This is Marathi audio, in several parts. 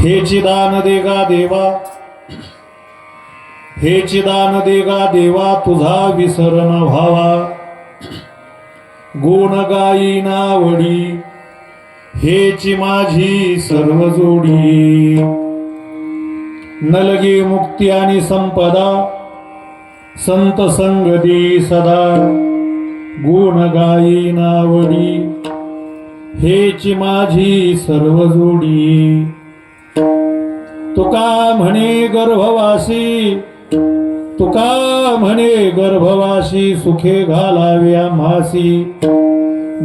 हे चिदान देगा देवा. हे चिदान देगा देवा तुझा विसरण व्हावा. गुण गाई नावडी हेची माझी सर्व जोडी. नलगी मुक्ती आणि संपदा संत संगती सदा. गुण गाई नावडी हेची माझी सर्व जोडी. तुका म्हणे गर्भवासी तुका म्हणे गर्भवासी सुखे घालाव्या मासी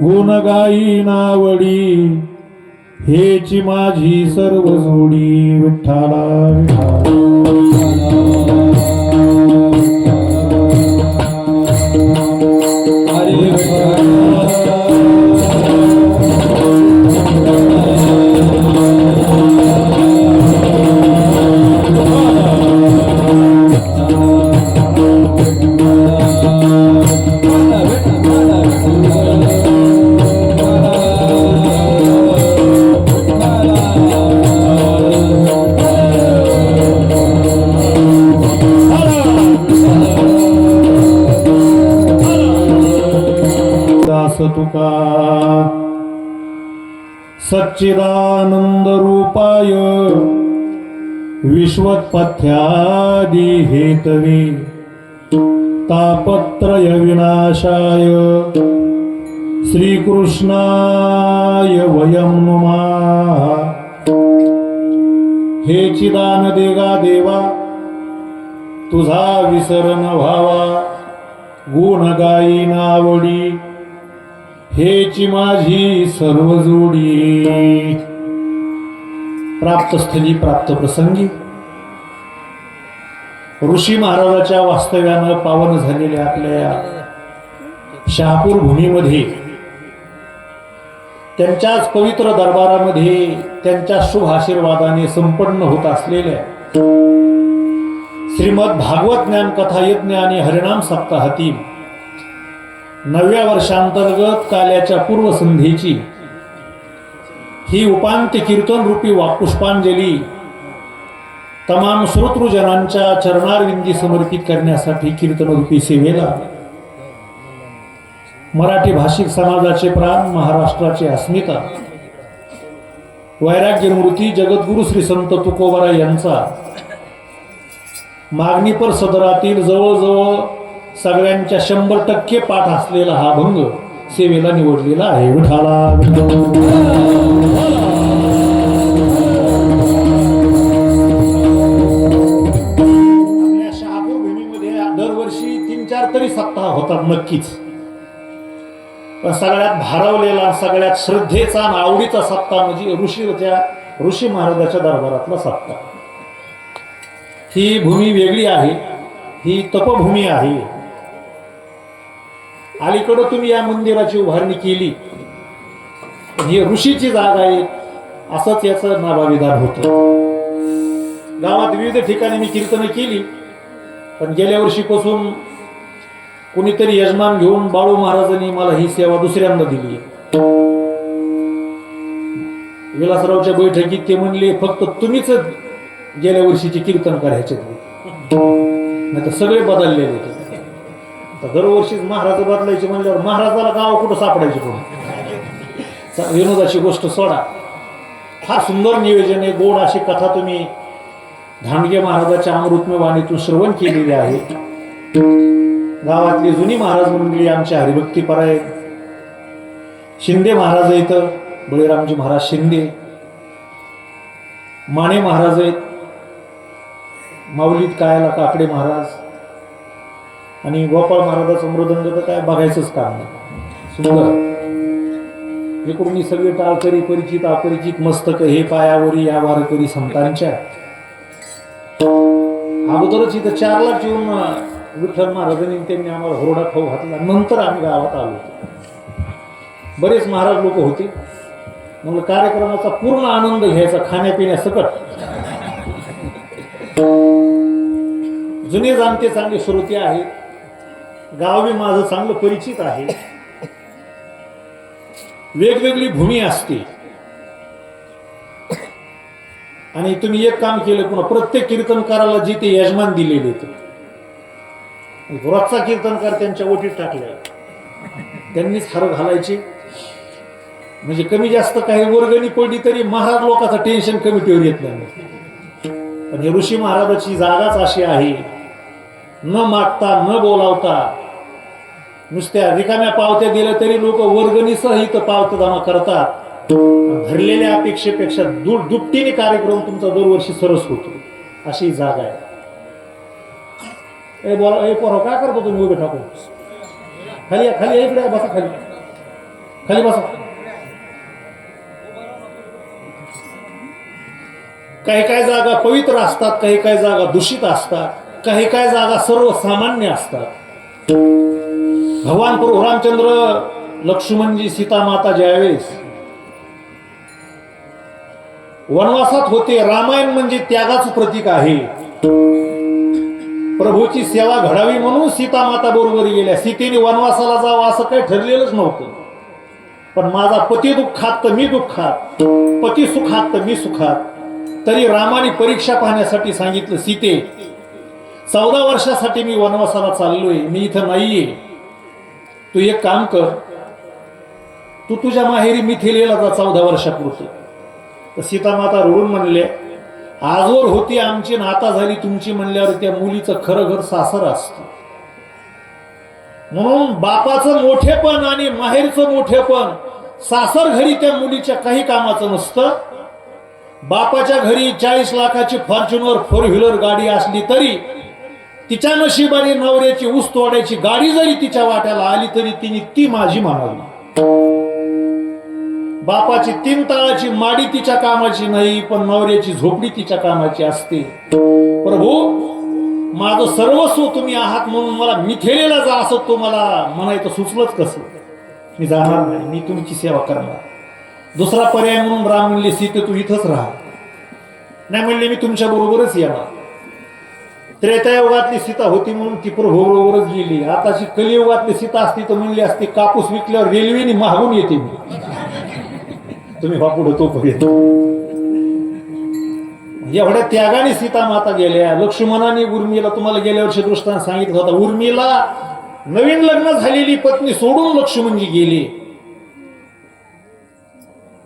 गुण गाई नावडी हेची माझी सर्व जोडी विठ्ठाला विठ्ठला. हे चिदान देगा देवा तुझा विसर न व्हावा. गुण गाई नावडी हेची माझी सर्व जोडी. प्राप्तस्थली प्राप्त प्रसंगी ऋषी महाराजाच्या वास्तव्यानं पावन झालेल्या आपल्या शहापूर भूमीमध्ये त्यांच्याच पवित्र दरबारामध्ये त्यांच्या शुभ आशीर्वादाने संपन्न होत असलेल्या श्रीमद भागवत ज्ञान कथा यज्ञ आणि हरिणाम सप्ताहातील नवव्या वर्षांतर्गत काल्याच्या पूर्वसंध्येची ही उपांत्य कीर्तन रूपी वापुष्पांजली तमाम श्रोतृजनांच्या चरणारविंदी समर्पित करण्यासाठी कीर्तन रूपी सेवेला मराठी भाषिक समाजाचे प्राण महाराष्ट्राची अस्मिता. वैराग्यमूर्ती जगद्गुरु श्री संत तुकोबारा यांचा. मागणीपर सदरातील जवळजवळ सगळ्यांच्या शंभर टक्के पाठ असलेला हा भंग सेवेला निवडलेला आहे. विठाला दरवर्षी तीन चार तरी सप्ताह होतात नक्कीच. पण सगळ्यात भारावलेला सगळ्यात श्रद्धेचा आणि आवडीचा सप्ताह म्हणजे ऋषीच्या ऋषी महाराजाच्या दरबारातला सप्ताह ही भूमी वेगळी आहे ही तपभूमी आहे. अलीकडं तुम्ही या मंदिराची उभारणी केली. पण ही ऋषीची जागा आहे असंच याचं नाभाविधान होतं. गावात विविध ठिकाणी मी कीर्तनं केली पण गेल्या वर्षीपासून कोणीतरी यजमान घेऊन बाळू महाराजांनी मला ही सेवा दुसऱ्यांदा दिली. विलासरावच्या बैठकीत ते म्हणले फक्त तुम्हीच गेल्या वर्षीचे कीर्तन करायचे नाही तर सगळे बदललेले होते. आता दरवर्षीच महाराज बदलायचे म्हणल्यावर महाराजाला गाव कुठं सापडायचे कोण विनोदाची गोष्ट सोडा. फार सुंदर नियोजन आहे. गोड अशी कथा तुम्ही धांडगे महाराजाच्या अमृतमय वाणीतून श्रवण केलेली आहे. गावातली जुनी महाराज मंडळी आमच्या हरिभक्तीपर आहेत शिंदे महाराज आहेत बळीरामजी महाराज शिंदे. माने महाराज आहेत माऊलीत कायाला काकडे महाराज. आणि गोपाळ महाराजाचं मृदंग तर काय बघायचंच काम नाही. सुंदर एकूण मी सगळे टाळकरी परिचित अपरिचित मस्तक हे पायावरी या वारकरी संतांच्या. अगोदरच इथं चार लाख येऊन विठ्ठल महाराजांनी त्यांनी आम्हाला होरडा खाऊ घातला. नंतर आम्ही गावात आलो. होतो बरेच महाराज लोक होते. मग कार्यक्रमाचा पूर्ण आनंद घ्यायचा खाण्यापिण्यासकट. जुने जाणते चांगले श्रोते आहेत. गावी माझं चांगलं परिचित आहे. वेगवेगळी भूमी असते. आणि तुम्ही एक काम केलं पुन्हा प्रत्येक कीर्तनकाराला जे ते यजमान दिलेले होते रोजचा कीर्तनकार त्यांच्या ओटीत टाकले त्यांनीच हार घालायची. म्हणजे कमी जास्त काही वर्गणी पडली तरी महाराज लोकांचं टेन्शन कमी ठेवून येत नाही. पण हे ऋषी महाराजाची जागाच अशी आहे. न मागता न बोलावता. नुसत्या रिकाम्या पावत्या दिल्या तरी लोक वर्गणीसह इथं पावत्या जमा करतात. भरलेल्या अपेक्षेपेक्षा दु दुपटीने कार्यक्रम तुमचा दरवर्षी सरस होतो. अशी जागा आहे. ए बोला ए पोरं काय करतो तुम्ही उभे टाकून खाली या, खाली या, इकडे बसा खाली खाली बसा काही काही जागा पवित्र असतात काही काही जागा दूषित असतात काही काही जागा सर्वसामान्य असतात भगवान प्रभू रामचंद्र लक्ष्मणजी सीतामाता ज्यावेळेस वनवासात होते रामायण म्हणजे त्यागाचं प्रतीक आहे. प्रभूची सेवा घडावी म्हणून सीतामाता बरोबर गेल्या. सीतेने वनवासाला जावं असं काही ठरलेलंच नव्हतं. पण माझा पती दुःखात तर मी दुःखात. पती सुखात तर मी सुखात. तरी रामाने परीक्षा पाहण्यासाठी सांगितलं सीते चौदा वर्षासाठी मी वनवासाला चाललोय. मी इथं नाहीये. तू एक काम कर. तू तुझ्या माहेरी मिथिलेला जा चौदा वर्षापुरतं. तर सीतामाता रडून म्हणले आजवर होती आमची नाता झाली तुमची म्हणल्यावर त्या मुलीचं खरं घर सासर असत. म्हणून बापाचं मोठेपण आणि माहेरचं मोठेपण सासर घरी त्या मुलीच्या काही कामाचं नसतं. बापाच्या घरी चाळीस लाखाची फॉर्च्युनर फोर व्हीलर गाडी असली तरी तिच्या नशिबाने नवऱ्याची ऊस तोडायची गाडी जरी तिच्या वाट्याला आली तरी तिने ती माझी म्हणावी बापाची तीन ताळाची माडी तिच्या कामाची नाही पण नवऱ्याची झोपडी तिच्या कामाची असते. प्रभू माझं सर्वस्व तुम्ही आहात म्हणून मला मिथेलेला जा असं तो मला म्हणायचं सुचलंच कसं मी जाणार नाही मी तुमची सेवा करणार. दुसरा पर्याय म्हणून राम म्हणले सीते तू इथंच राहा. नाही म्हणले मी तुमच्या बरोबरच येणार. त्रेतायुगातली सीता होती म्हणून ती प्रभू बरोबरच गेली. आताची कलियुगातली सीता असती तर म्हणली असती कापूस विकल्यावर रेल्वेने मागून येते मी. तुम्ही हा पुढे तोपर्यंत एवढ्या त्यागाने सीता माता गेल्या लक्ष्मणाने उर्मिला तुम्हाला गेल्या वर्षी दृष्टांत सांगितलं होता. उर्मिला नवीन लग्न झालेली पत्नी सोडून लक्ष्मणजी गेली.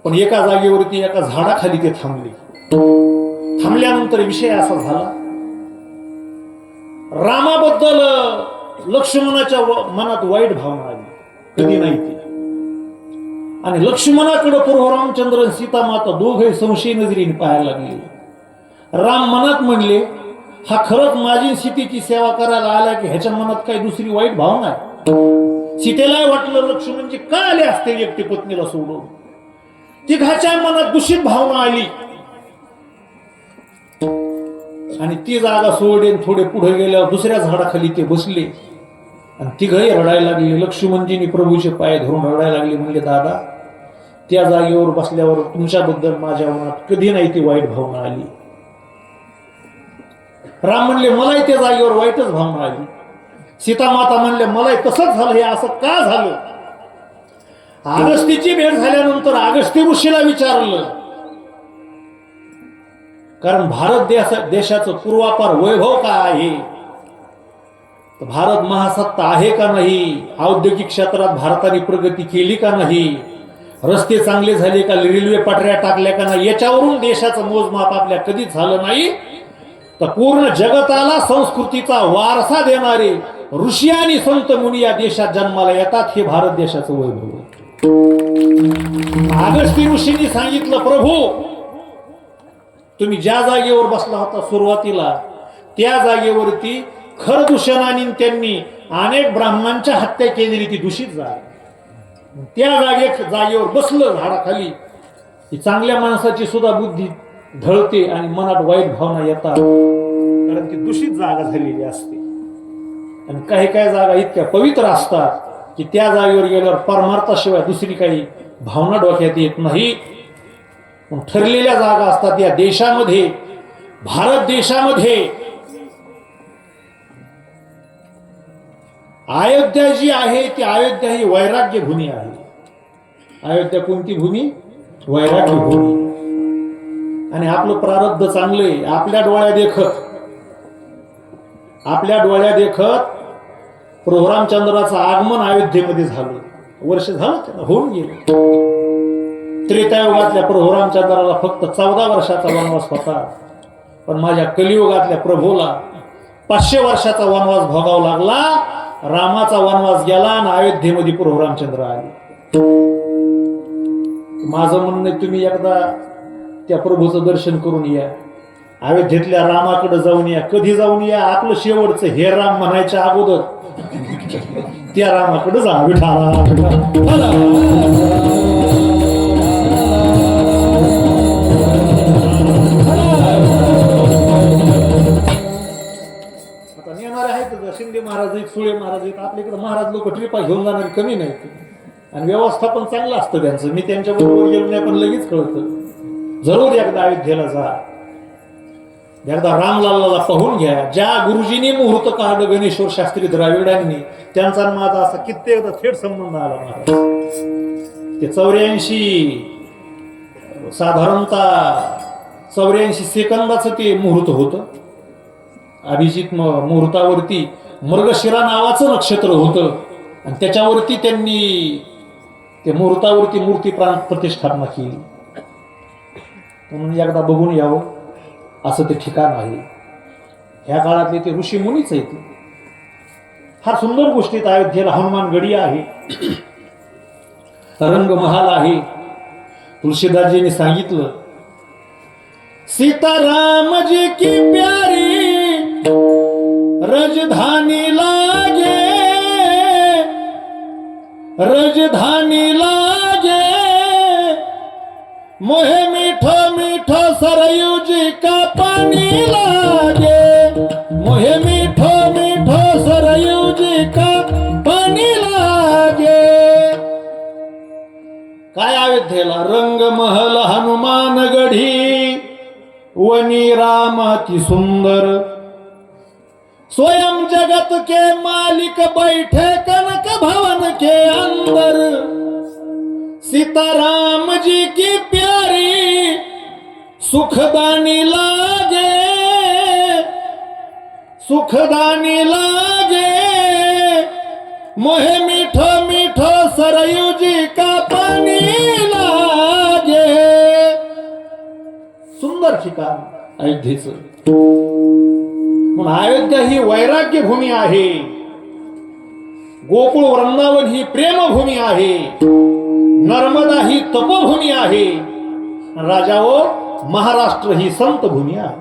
पण एका जागेवरती एका झाडाखाली ते थांबले. थांबल्यानंतर विषय असा झाला. रामाबद्दल लक्ष्मणाच्या मनात वाईट भावना आली. कधी नाही ती. आणि लक्ष्मणाकडे पूर्व रामचंद्र आणि सीतामाता दोघे संशय नजरेने पाहायला लागले. राम मनात म्हणले हा खरंच माझी सीतेची सेवा करायला आला की ह्याच्या मनात काही दुसरी वाईट भावना आहे? सीतेला वाटलं लक्ष्मणजी का आले असते एकटी पत्नीला सोडून? तिघाच्या मनात दूषित भावना आली. आणि ती जागा सोडेन थोडे पुढे गेल्यावर दुसऱ्या झाडाखाली ते बसले. आणि तिघही रडायला लागले. लक्ष्मणजींनी प्रभूचे पाय धरून रडायला लागले. म्हणले दादा त्या जागेवर बसल्यावर तुमच्याबद्दल माझ्या मनात कधी नाही ती वाईट भावना आली. राम म्हणले मलाही त्या जागेवर वाईटच भावना आली. सीतामाता म्हणले मलाही तसंच झालं. हे असं का झालं? आगस्तीची भेट झाल्यानंतर आगस्ती ऋषीला विचारलं. कारण भारत देशा देशाचं पूर्वापार वैभव काय आहे? भारत महासत्ता आहे का नाही? औद्योगिक क्षेत्रात भारताने प्रगती केली का नाही? रस्ते चांगले झाले का? रेल्वे पटऱ्या टाकल्या का नाही? याच्यावरून देशाचं मोजमाप आपल्या कधीच झालं नाही? तर पूर्ण जगताला संस्कृतीचा वारसा देणारे ऋषी आणि संत मुनी या देशात जन्माला येतात हे भारत देशाचं वैभव. आहे. आगस्ती ऋषींनी सांगितलं प्रभू तुम्ही ज्या जागेवर बसला होता सुरुवातीला त्या जागेवरती खरदूषणाने त्यांनी अनेक ब्राह्मणांच्या हत्या केलेली ती दूषित जागा त्या जागे जागेवर बसलं झाडाखाली. की चांगल्या माणसाची सुद्धा बुद्धी ढळते आणि मनात वाईट भावना येतात. कारण ती दूषित जागा झालेली असते. आणि काही काही जागा इतक्या पवित्र असतात की त्या जागेवर गेल्यावर परमार्थाशिवाय दुसरी काही भावना डोक्यात येत नाही. पण ठरलेल्या जागा असतात या देशामध्ये भारत देशामध्ये. अयोध्या जी आहे ती अयोध्या ही वैराग्य भूमी आहे. अयोध्या कोणती भूमी? वैराग्य भूमी. आणि आपलं प्रारब्ध चांगले आपल्या डोळ्या देखत. आपल्या डोळ्या देखत प्रभुरामचंद्राचं आगमन अयोध्येमध्ये झालं. वर्ष झालं होऊन गेलं. त्रेतायुगातल्या प्रभुरामचंद्राला फक्त चौदा वर्षाचा वनवास होता. पण माझ्या कलियुगातल्या प्रभूला पाचशे वर्षाचा वनवास भोगावा लागला. रामाचा वनवास गेला आणि अयोध्येमध्ये प्रभू रामचंद्र आले. माझं म्हणणं आहे, तुम्ही एकदा त्या प्रभूचं दर्शन करून या. अयोध्येतल्या रामाकडे जाऊन या. कधी जाऊन या? आपलं शेवटचं हे राम म्हणायच्या अगोदर. त्या रामाकडे जा विठाला महाराज आहेत सुळे महाराज आहेत. आपल्याकडे महाराज लोक ट्रिपा घेऊन जाणारे कमी नाहीत. आणि व्यवस्थापन चांगलं असतं त्यांचं. मी त्यांच्या बरोबर गेलो नाही पण लगेच कळतं. जरूर एकदा अयोध्येला जा. एकदा रामलालाला पाहून घ्या. ज्या गुरुजींनी मुहूर्त काढलं गणेश्वर शास्त्री द्राविडांनी त्यांचा आणि माझा असा कित्येकदा थेट संबंध आला महाराज. ते चौऱ्याऐंशी साधारणतः चौऱ्याऐंशी सेकंदाचं ते मुहूर्त होतं. अभिजित मुहूर्तावरती मृगशिरा नावाचं नक्षत्र होतं. आणि त्याच्यावरती त्यांनी ते मुहूर्तावरती मूर्ती प्राण प्रतिष्ठापना केली. म्हणून एकदा बघून यावं असं ते ठिकाण आहे. ह्या काळातले ते ऋषी मुनीच आहेत. फार सुंदर गोष्टीत अयोध्येला हनुमान गडी आहे. तरंग महाल आहे. तुळशीदासजींनी सांगितलं सीताराम जी की प्यारी रजधानी लागे रजधानी लागे मोहे मीठो मीठो सरयू जी का पानी लागे मोहे मीठो मीठो सरयू जी का पानी लागे। काय अयोध्येला रंग महल हनुमान गढी वनी राम ती सुंदर स्वयं जगत के मालिक बैठे कनक भवन के अंदर। सीताराम जी की प्यारी सुखदानी लागे सुखदानी लागे। मोहे मीठो मीठो सरयू जी का पानी लागे। सुंदर ठिकाण अयोध्येचं म्हणून अयोध्या ही वैराग्य भूमी आहे. गोकुळ वृंदावन ही प्रेमभूमी आहे. नर्मदा ही तपभूमी आहे. राजाओ महाराष्ट्र ही संत भूमी आहे.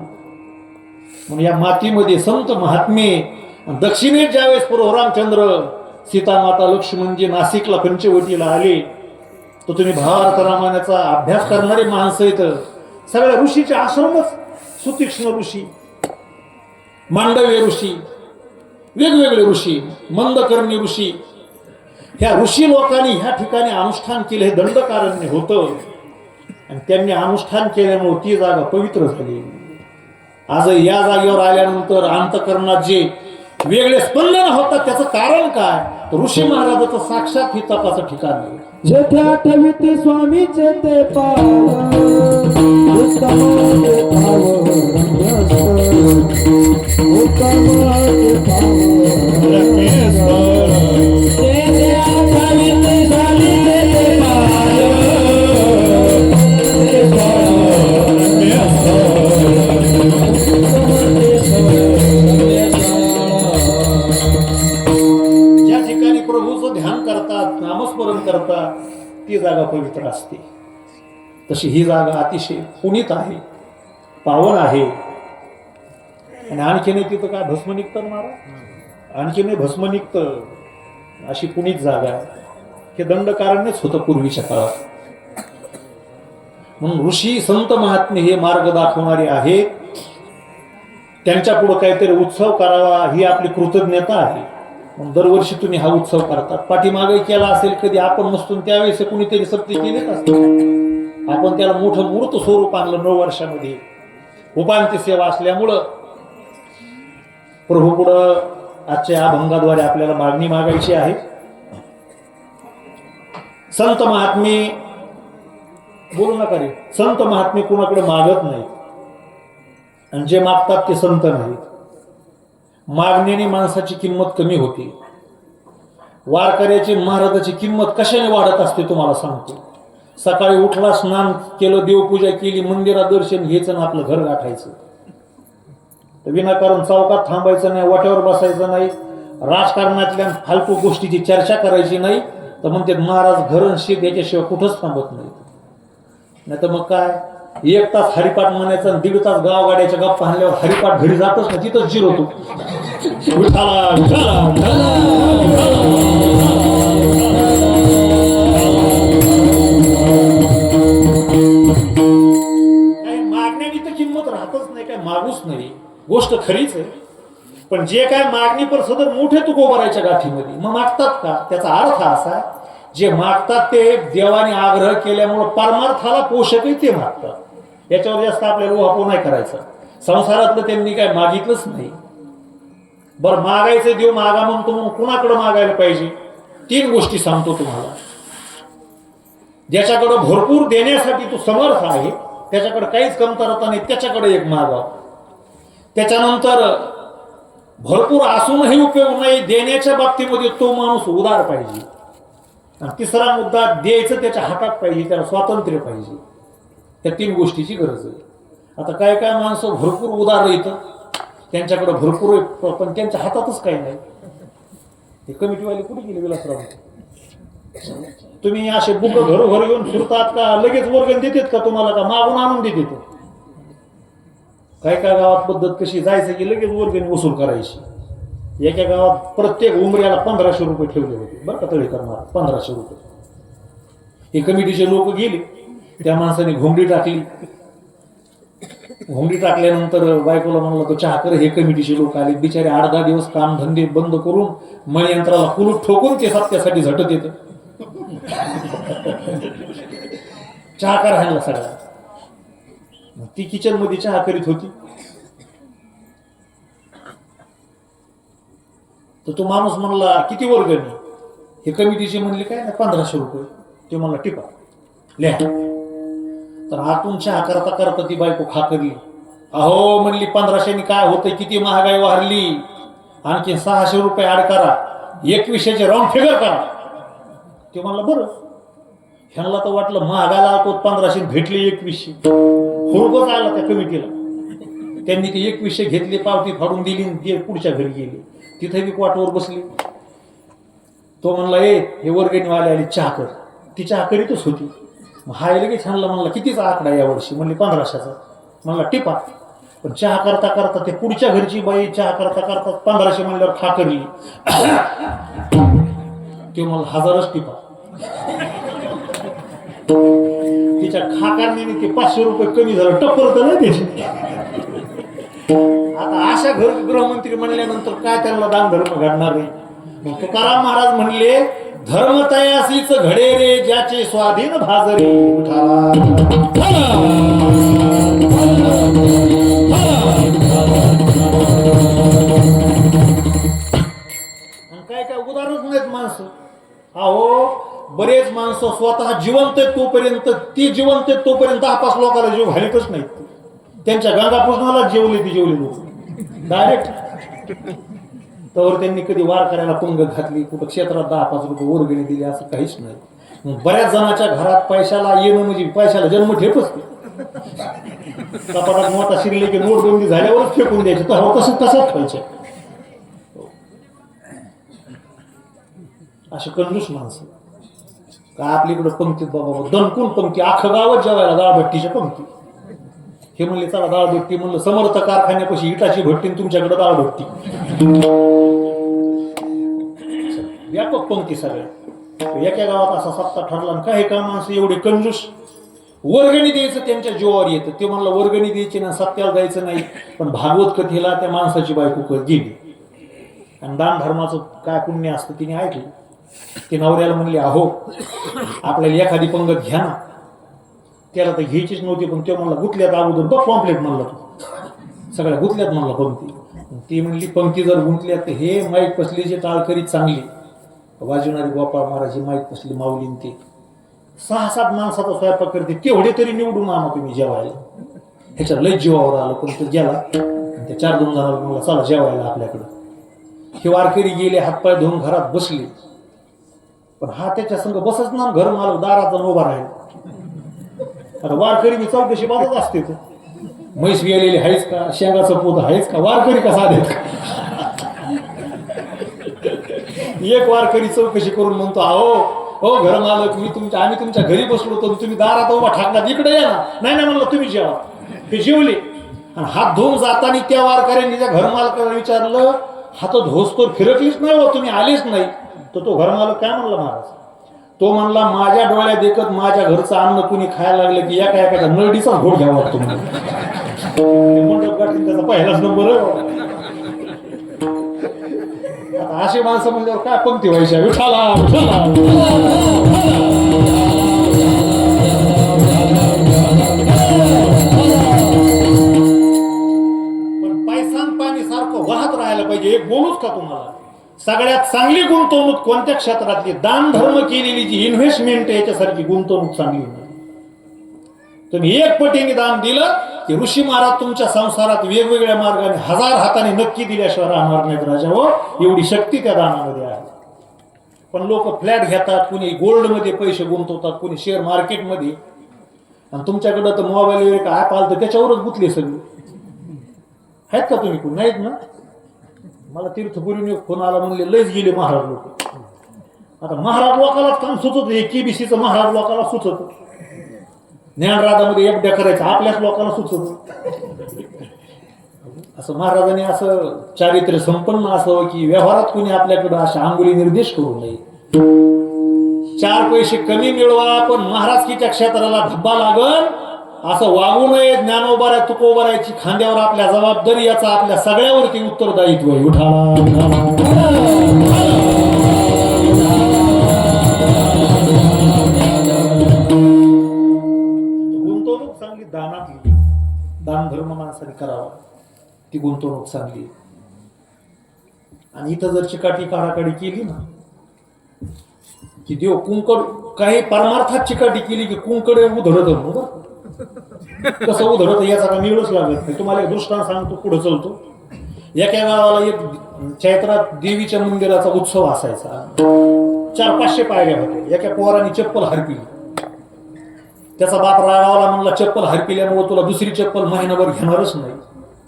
म्हणून या मातीमध्ये संत महात्मे दक्षिणेत ज्यावेळेस प्रभू रामचंद्र सीतामाता लक्ष्मणजी नाशिकला पंचवटीला आले तर तुम्ही भारत रामायणाचा अभ्यास करणारे माणसं येतं सगळ्या ऋषीचे आश्रमच सुतीक्ष्ण ऋषी. मांडव्य ऋषी वेगवेगळे ऋषी मंदकर्णी ऋषी. ह्या ऋषी लोकांनी ह्या ठिकाणी अनुष्ठान केले हे दंडकारण्य होतं. आणि त्यांनी अनुष्ठान केल्यामुळे ती जागा पवित्र झाली. आज या जागेवर आल्यानंतर अंतकरणात जे वेगळे स्पंदन होतात त्याचं कारण काय? ऋषी महाराजाचं साक्षात ही तपाचं ठिकाण आहे. जेथे आठविते स्वामीचे ते पाव पवित्र असते तशी ही जागा अतिशय पुनीत आहे पावन आहे. आणि आणखीन तिथं काय भस्म निघतं ना महाराज आणखीन भस्म निघतं अशी पुनीत जागा. हे दंडकारण्यच होतं पूर्वीच्या काळात. म्हणून ऋषी संत महात्मे हे मार्ग दाखवणारे आहेत. त्यांच्या पुढे काहीतरी उत्सव करावा ही आपली कृतज्ञता आहे. दरवर्षी तुम्ही हा उत्सव करतात पाठीमागे केला असेल कधी आपण नसतो त्यावेळेस कुणीतरी सत्य केलेच असते. आपण त्याला मोठं मूर्त स्वरूप आणलं नऊ वर्षामध्ये. उपांत्य सेवा असल्यामुळं प्रभू पुढं आजच्या अभंगाद्वारे आपल्याला मागणी मागायची आहे. संत महात्मे बोलू नका रे संत महात्मे कुणाकडे मागत नाहीत. आणि जे मागतात ते संत नाहीत. मागणीने माणसाची किंमत कमी होते. वारकऱ्याची महाराजाची किंमत कशाने वाढत असते तुम्हाला सांगतो. सकाळी उठला स्नान केलं देवपूजा केली मंदिरात दर्शन घ्यायचं आणि आपलं घर गाठायचं. तर विनाकारण चौकात थांबायचं नाही वाट्यावर बसायचं नाही राजकारणातल्या फालतू गोष्टीची चर्चा करायची नाही तर म्हणते महाराज घरण शेत याच्याशिवाय कुठंच थांबत नाही नाही तर मग काय? एक तास हरिपाठ म्हणायचा दीड तास गावगाड्याच्या गप्पा आणल्यावर हरिपाठ घरी जातच ना तिथंच जिरवतो विठाला, विठाला, विठाला, काही मागण्याने तर किंमत राहतच नाही काय मागूच नाही. गोष्ट खरीच आहे. पण जे काय मागणी पर सदर मोठे तुकोबरायच्या गाठीमध्ये मग मागतात का? त्याचा अर्थ असा आहे, जे मागतात ते देवाने आग्रह केल्यामुळं परमार्थाला पोषकही ते मागतात. याच्यावर जास्त आपल्याला उहापो नाही करायचा. संसारातलं त्यांनी काय मागितलंच नाही. बरं मागायचं देव मागा म्हणतो म्हणून कुणाकडे मागायला पाहिजे? तीन गोष्टी सांगतो तुम्हाला. ज्याच्याकडे भरपूर देण्यासाठी तो समर्थ आहे त्याच्याकडे काहीच कमतरता नाही त्याच्याकडे एक मागा. त्याच्यानंतर भरपूर असूनही उपयोग नाही देण्याच्या बाबतीमध्ये तो माणूस उदार पाहिजे. आणि तिसरा मुद्दा द्यायचं त्याच्या हातात पाहिजे त्याला स्वातंत्र्य पाहिजे. त्या तीन गोष्टीची गरज आहे. आता काय काय माणसं भरपूर उदार येतं त्यांच्याकडे भरपूर आहे, पण त्यांच्या हातातच काही नाही. हे कमिटीवाले कुठे गेले विलासराव? तुम्ही असे बुक घरोघर येऊन फिरतात का? लगेच वर्गण देतात का तुम्हाला का? मागून आणून देतात. काय काय गावात पद्धत कशी जायचं की लगेच वर्गणी वसूल करायची. एका गावात प्रत्येक उमऱ्याला पंधराशे रुपये ठेवले होते. बरं का तळेकर महाराज पंधराशे रुपये. हे कमिटीचे लोक गेले. त्या माणसाने घोंगडी टाकली. घोंगडी टाकल्यानंतर बायकोला म्हणलं तो चहा कर. हे कमिटीचे लोक आले. बिचारे आठ दहा दिवस कामधंदे बंद करून मळयंत्राला कुलूप ठोकून ते सत्यासाठी झटत येतं. चहाकार हाणला सगळा. ती किचनमध्ये चहा करीत होती. तर तो माणूस म्हणला किती वर्गणी हे कमिटीचे म्हणले काय ना पंधराशे रुपये. ते म्हणला टिपा लिहा. तर आतून चहा करता करता ती बायको खाकरली. अहो म्हणली पंधराशेनी काय होतंय? किती महागाई वाढली? आणखी सहाशे रुपये ऍड करा. एकविशेचे राऊंड फिगर करा. ते म्हणलं बरं. ह्यांना तर वाटलं महागायला आलो पंधराशे भेटले एकवीसशे. हुडकच आला त्या कमिटीला. त्यांनी ते एकवीसशे घेतले पावती फाडून दिली आणि ते पुढच्या घरी गेले. तिथे बी क्वाटवर बसली. तो म्हणला ए हे वर्गणी आले चहा कर. ती चहा करीतच होती. मग हा लगेच छानला म्हणला कितीचा आकडा यावर्षी म्हणली पंधराशाचा. म्हणला टिपा. पण चहा करता करता ते पुढच्या घरची बाई चहा करता करता पंधराशे म्हणल्यावर ठाकरली ते मला हजारच टिपा. तिच्या खाकारने ते पाचशे रुपये कमी झालं टप्पर तर नाही त्याची. आता अशा घर गृहमंत्री म्हणल्यानंतर काय त्यांना दान धर्म घडणार नाही मग तुकाराम महाराज म्हणले धर्म तयासीच घडे रे ज्याचे स्वाधीन भाजरे काय काय उदाहरणच नाहीत माणसं. अहो बरेच माणसं स्वतः जिवंत आहेत तोपर्यंत ती जिवंत आहेत तोपर्यंत आपास लोकांना जीव घालीतच नाहीत. त्यांच्या गंगापूजनाला जेवले ती जेवले लोक. डायरेक्ट तर त्यांनी कधी वार करायला पंग घातली कुठं क्षेत्रात दहा पाच रुपये वर्गणी दिली असं काहीच नाही. मग बऱ्याच जणाच्या घरात पैशाला येणं म्हणजे पैशाला जन्म ठेपच कपाटात मोठा शिरले की नोटबंदी झाल्यावरच फेकून द्यायचे. तर तसं तसंच व्हायचं असे कंजूस माणसं. का आपलीकडे पंक्तीत बाबा दणकून पंक्ती. अख्खं गावच जेवायला दाळभट्टीच्या पंक्ती हे म्हणले चला दाळभट्टी म्हणलं समर्थ कारखान्यापाशी इटाची भट्टी तुमच्याकडे डाळ भेटती व्यापक पंक्ती सगळ्या. एका गावात असा सत्ता ठरला ना काय हे का माणसं एवढे कंजूस वर्गणी द्यायचं त्यांच्या जीवावर येतं. ते म्हणलं वर्गणी द्यायची ना सत्याला जायचं नाही पण भागवत कथेला त्या माणसाची बायको क- गेली? आणि दान धर्माचं काय पुण्य असतं तिने ऐकलं. ते नवऱ्याला म्हणले अहो आपल्याला एखादी पंगत घ्या ना. त्याला तर घ्यायचीच नव्हती पण ते म्हणला गुतल्यात अगोदर बघ पॉम्पलेट म्हणला तू. सगळ्या गुतल्यात म्हणला पंक्ती. ती म्हणली पंक्ती जर गुंतल्यात तर हे माईक पसलीची टाळकरी चांगली. वाजवणारी गोपाळ महाराज ही माईक पसली माऊलीन ते. सहा सात माणसाचा स्वयंपाक करते तेवढे तरी निवडून आणा तुम्ही जेवायला. ह्याच्या लय जीवावर आलं पण तो गेला. त्या चार दोन जणांना मला चला जेवायला आपल्याकडं. हे वारकरी गेले हातपाय धुवून घरात बसले. पण हा त्याच्या संग बसच ना घर मालक दाराचा उभा राहील. आता वारकरी मी चौकशी बाजूच असते तो. म्हैस गेलेली आहेच का? शेंगाचं पोत आहेच का? वारकरी कसा देत एक वारकरी चौकशी करून म्हणतो अहो हो घर मालक मी तुमच्या आम्ही तुमच्या घरी बसलो होतो तुम्ही दारात उभा ठाकला इकडे या ना. नाही ना म्हणलं तुम्ही जेवा. ते जेवले. आणि हात धुवून जाताना त्या वारकऱ्यांनी त्या घरमालकाला विचारलं हात धोसतोर फिरकलीच नाही हो तुम्ही आलेच नाही. तर तो घरमालक काय म्हणला महाराज? तो म्हणला माझ्या डोळ्या देखत माझ्या घरचं अन्न कुणी खायला लागलं की एका एखाद्या नरडीचा घोट घ्यावा लागतो त्याचा पहिलाच नंबर. आता अशी माणसं म्हणल्यावर काय पंक्ती व्हायच्या विठाला विठाला सगळ्यात चांगली गुंतवणूक कोणत्या क्षेत्रातली? दान धर्म केलेली जी इन्व्हेस्टमेंट याच्यासारखी गुंतवणूक चांगली होती तुम्ही एक पटीने दान दिलं की ऋषी महाराज तुमच्या संसारात वेगवेगळ्या मार्गाने हजार हाताने नक्की दिल्याशिवाय राहणार नाहीत राजा हो एवढी शक्ती त्या दानामध्ये आहे. पण लोक फ्लॅट घेतात कुणी गोल्डमध्ये पैसे गुंतवतात कुणी शेअर मार्केटमध्ये आणि तुमच्याकडं तर मोबाईल वगैरे काय ॲप आलं तर त्याच्यावरच गुंतले सगळे. आहेत का तुम्ही कुणी? नाहीत ना? मला तीर्थपुरीने फोन आला म्हणले लयच गेले महाराज लोक. आता महाराज लोकाला काम सुचत हे केबीसीचं महाराज लोकाला सुचत. ज्ञानराधामध्ये एकड्या करायचं आपल्याच लोकाला सुचत. असं महाराजांनी असं चारित्र्य संपन्न असावं की व्यवहारात कोणी आपल्याकडं अशा आंघोळी निर्देश करू नये चार पैसे कमी मिळवा पण महाराजकीच्या क्षेत्राला धब्बा लागल असं वागू नये ज्ञानोबाऱ्या तुकोबाऱ्याची खांद्यावर आपल्या जबाबदारी याचा आपल्या सगळ्यावरती उत्तरदायित्व आहे. उठाला गुंतवणूक चांगली दानातली दान धर्म माणसाने करावा. ती गुंतवणूक चांगली आणि इथं जर चिकाटी काढाकाडी केली ना की देव कुंकड काही परमार्थात चिकाटी केली की कुंकडे उधळत बघ कसं उधळत याचा का मिळच लागत नाही तुम्हाला एक दृष्टांत सांगतो पुढे चलतो. एका गावाला एक चैत्रात देवीच्या मंदिराचा उत्सव असायचा. चार पाचशे पायऱ्या होत्या. एका पोराने चप्पल हरपिली. त्याचा बाप रागावला म्हणला चप्पल हरपिल्यामुळे तुला दुसरी चप्पल महिनाभर घेणारच नाही.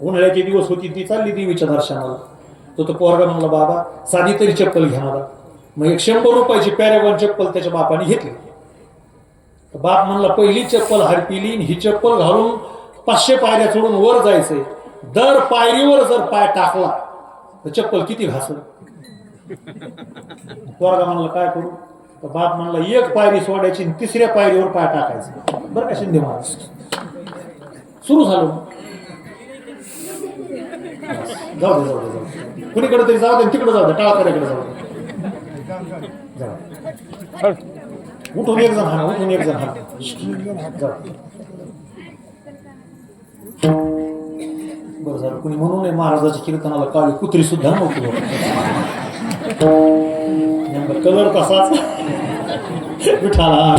उन्हाळ्याचे दिवस होती ती चालली देवीच्या दर्शनाला. तो तो पोरगा म्हणला बाबा साधी तरी चप्पल घेणार मग एक शंभर रुपयाची पॅरेगॉन चप्पल त्याच्या बापाने घेतली. बाप म्हणला पहिली चप्पल हरपिली आणि ही चप्पल घालून पाचशे पायऱ्या चढून वर जायचंय दर पायरीवर जर पाय टाकला तर चप्पल किती घासल? पोरगा म्हणला काय करू? तर बाप म्हणला एक पायरी सोडायची आणि तिसऱ्या पायरीवर पाय टाकायचं. बरं का शिंदे महाराज? सुरू झालं. जाऊ दे जाऊ दे जाऊ दे. कुणीकडे तरी जाऊ दे तिकडे जाऊ दे टाळकऱ्याकडे जाऊ दे. जाऊ. उठून एक जण हा उठून एक जण हा. बरं झालं कुणी म्हणू नये महाराजाच्या कीर्तनाला काळी कुत्री सुद्धा नव्हती नेमका कलर तसाच विठाला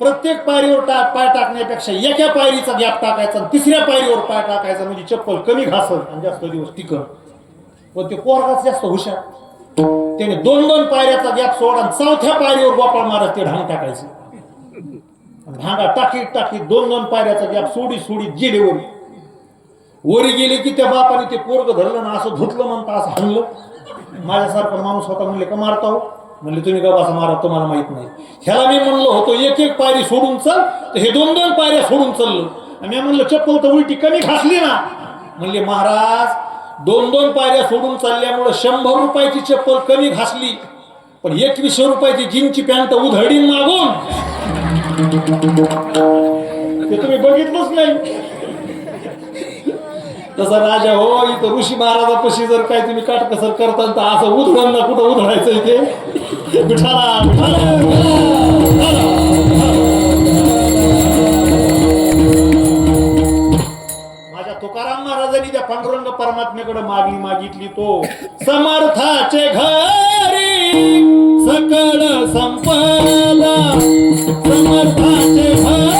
प्रत्येक पायरीवर टा पाय टाकण्यापेक्षा एका पायरीचा गॅप टाकायचा आणि तिसऱ्या पायरीवर पाय टाकायचा म्हणजे चप्पल कमी घासल आणि जास्त दिवस टिकल पण ते पोरगाच जास्त हुशार. त्याने दोन दोन पायऱ्याचा गॅप सोडा आणि चौथ्या पायरीवर गोपाळ मारत ते ढांग टाकायचं. आणि ढांगा टाकीत टाकीत दोन दोन पायऱ्याचा गॅप सोडी सोडीत गेले वरी. वरी गेले की त्या बापाने ते पोरग धरलं ना असं धुतलं म्हणता असं हल्लं माझ्यासारखा माणूस होता म्हणले का मारता हो? म्हणले तुम्ही का असं मारा तुम्हाला माहीत नाही. ह्याला मी म्हणलो होतो एक एक पायरी सोडून चल. तर हे दोन दोन पायऱ्या सोडून चाललो. आणि मी म्हणलं चप्पल तर उलटी कमी खासली ना. म्हणले महाराज दोन दोन पायऱ्या सोडून चालल्यामुळं शंभर रुपयाची चप्पल कमी घासली पण एकवीसशे रुपयाची जीनची पॅन्ट उधळी मागून. ते तुम्ही बघितलंच नाही. तसा राजा हो इथं ऋषी महाराजापाशी जर काय तुम्ही काटकसर करता तर असं उधळण ना कुठं उधळायचं इथे विठाला माझ्या तुकाराम महाराजांनी त्या पांडुरंग परमात्म्याकडे मागणी मागितली तो समर्थाचे घरी सकळ संपला. समर्थाचे घरी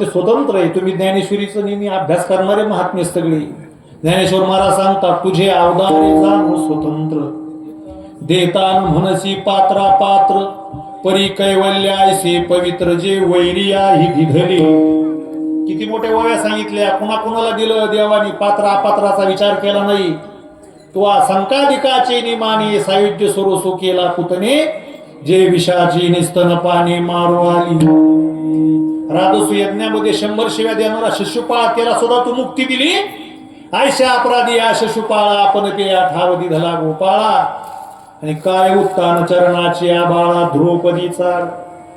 ते स्वतंत्र आहे. तुम्ही ज्ञानेश्वरीचं नेहमी अभ्यास करणारे महात्मे सगळे. ज्ञानेश्वर महाराज सांगतात तुझे अवदारे जाणू स्वतंत्र. देतान म्हणसी पात्रा पात्र. परी कैवल्यायसे पवित्र जे वैरिया ही दिधले किती मोठे वया सांगितल्या. कुणा कुणाला दिलं? देवानी पात्र अपात्राचा विचार केला नाही. तो संकाधिकाचे निमाने सायुज्य स्वरूसो केला पुतने जे विषाची निस्तन पाने मारू आली. राजसू यज्ञामध्ये शंभर शिव्या देणारा शिशुपाळ त्याला सुद्धा तू मुक्ती दिली? आयशा अपराधी या शिशुपाळा आपण ते ठावधी धला गोपाळा. आणि काय उत्तान चरणाची आबाळा ध्रुपदीचा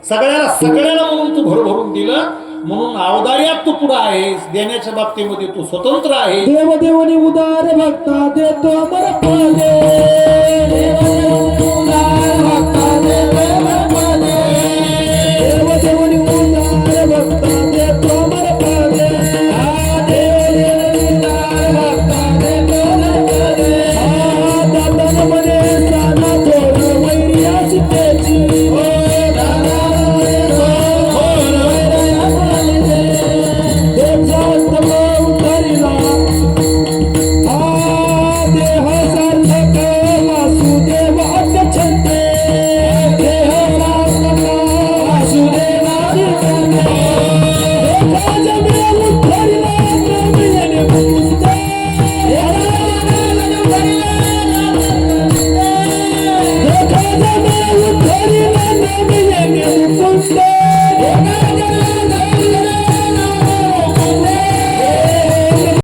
सगळ्याला सगळ्याला म्हणून तू भरभरून दिलं. म्हणून अवदार्यात तू पुढे आहेस. देण्याच्या बाबतीमध्ये तू स्वतंत्र आहे देवदेवनी उदार भक्ता देतो बरं देवदेवनी